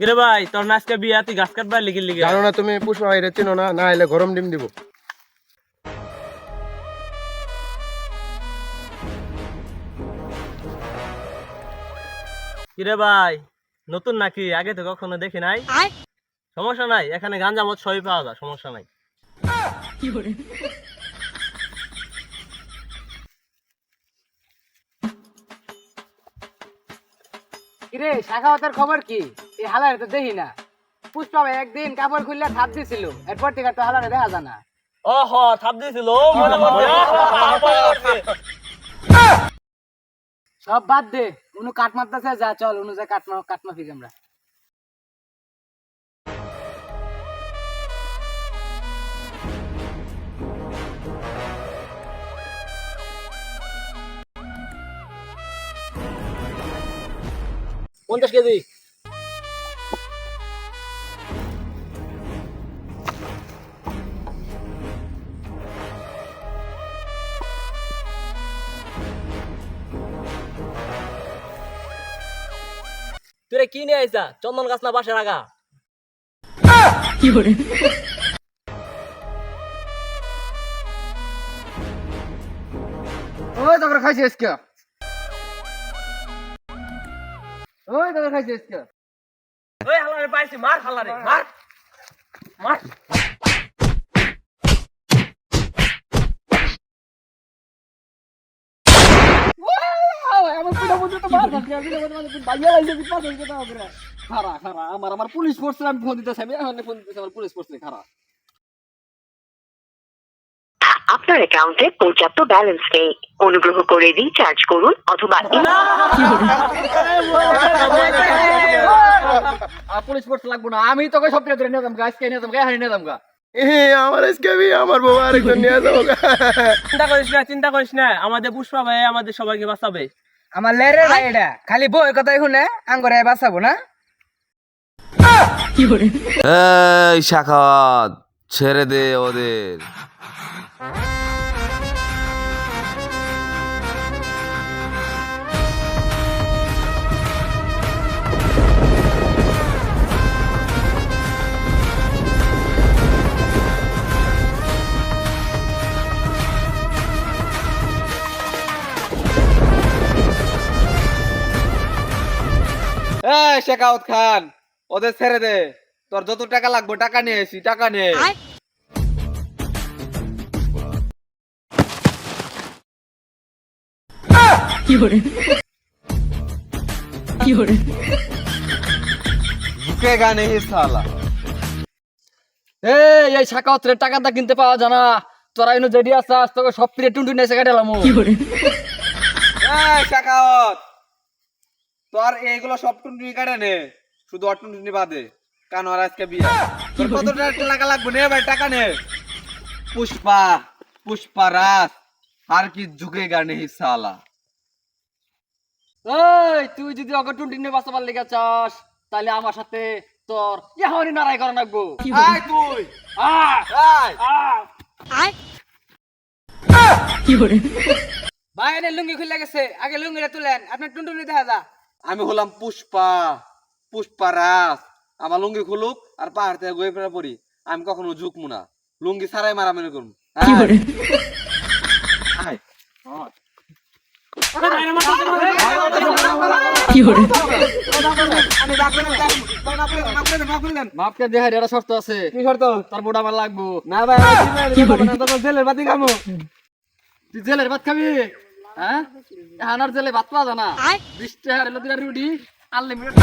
কিরে ভাই তোর না আজকে বিয়া তুই গাছ কাটবার লিখে লিখে জানো না তুমি পুষ্পা ভাই রে চিনো না না এলে গরম ডিম দিব। কিরে ভাই নতুন নাকি? আগে তো কখনো দেখি নাই? সমস্যা নাই এখানে গাঞ্জা মদ সবই পাওয়া যায় সমস্যা নাই। কিরে শাখাওয়াতের খবর কি? এই হালারে তো দেখি না। পুষ্পা ভাই একদিন কাপড় খুললে থাপ দিছিল এরপর থেকে তো হালারে দেখা যায় না। হ থাপ পড়ছে। সব বাদ দে উনু কাট মারতেছে যা চল উনু যা কাট কাটমা কাট মাফি আমরা। পঞ্চাশ কেজি। তুই কি নিয়ে আইসা? চন্দন গাছ না বাসের আগা? ওই তোকে খাইছিস কে ওই তোকে খাইছিস কে ওই হালারে পাইছি মার হালারে মার। মার। আমার পুলিশ ফোর্স আমি ফোন এখন ফোন দিতেছি আমার পুলিশ ফোর্স খারা। আপনার অ্যাকাউন্টে পর্যাপ্ত ব্যালেন্স নেই। অনুগ্রহ করে রিচার্জ করুন অথবা পুলিশ ফোর্স লাগবো না। আমি তোকে সব ধরে নিয়ে যাব আজকে নিয়ে যাব হারিয়ে নিয়ে যাব আমার আজকে বি আমার বাবা আরেকজন নিয়ে যাব চিন্তা করিস না চিন্তা করিস না। আমাদের পুষ্পা ভাই আমাদের সবাইকে বাঁচাবে। আমার লেরে ভাই এটা। খালি বই কথাই শুনে আঙ্গরে বাঁচাবো না। এই শাখাত ছেড়ে দে ওদের। এই খান ওদের ছেড়ে দে। তোর যত টাকা লাগবে টাকা নিয়ে এসি টাকা নিয়ে। ঝুঁকেগা নেই সালা এই টাকাটা কিনতে পাওয়া জানা তোরা ইনো আসাস তোকে সব পিরে টুনটুন এসে কাটালাম এই শেখাউত তোর এইগুলো সব টুনটুনি কাটে নে শুধু অটুনটুনি বাদে। কারণ ওর আজকে বিয়ে? তোর কত টাকা লাগবে নে ভাই টাকা নে। পুষ্পা পুষ্পা রাস আর কি নেই সালা এই তুই যদি অগর টুনটুন বাঁচাবার লেগে চাস তাহলে আমার সাথে তোর এখনই নারাই করা লাগবো আয় তুই! আয়! আয়। ভাই এনে লুঙ্গি খুলে গেছে। আগে লুঙ্গিটা তুলেন আপনার টুনটুনি দেখা যা। আমি হলাম পুষ্পা পুষ্পা রাস আমার লুঙ্গি খুলুক আর পাহাড় থেকে গয়ে ফেরা পড়ি আমি কখনো ঝুঁকবো না। লুঙ্গি ছাড়াই মারামারি করব। আয়। আয়। মাপকে দেখা এটা শর্ত আছে। কি শর্ত? তোর বুড়া আমার লাগবো। না ভাই জেলের বাতি খামো তুই জেলের ভাত খাবি? হ্যাঁ? হানার জেলে ভাত পাওয়া জানা বিশ টাকা রুটি আনলিমিটেড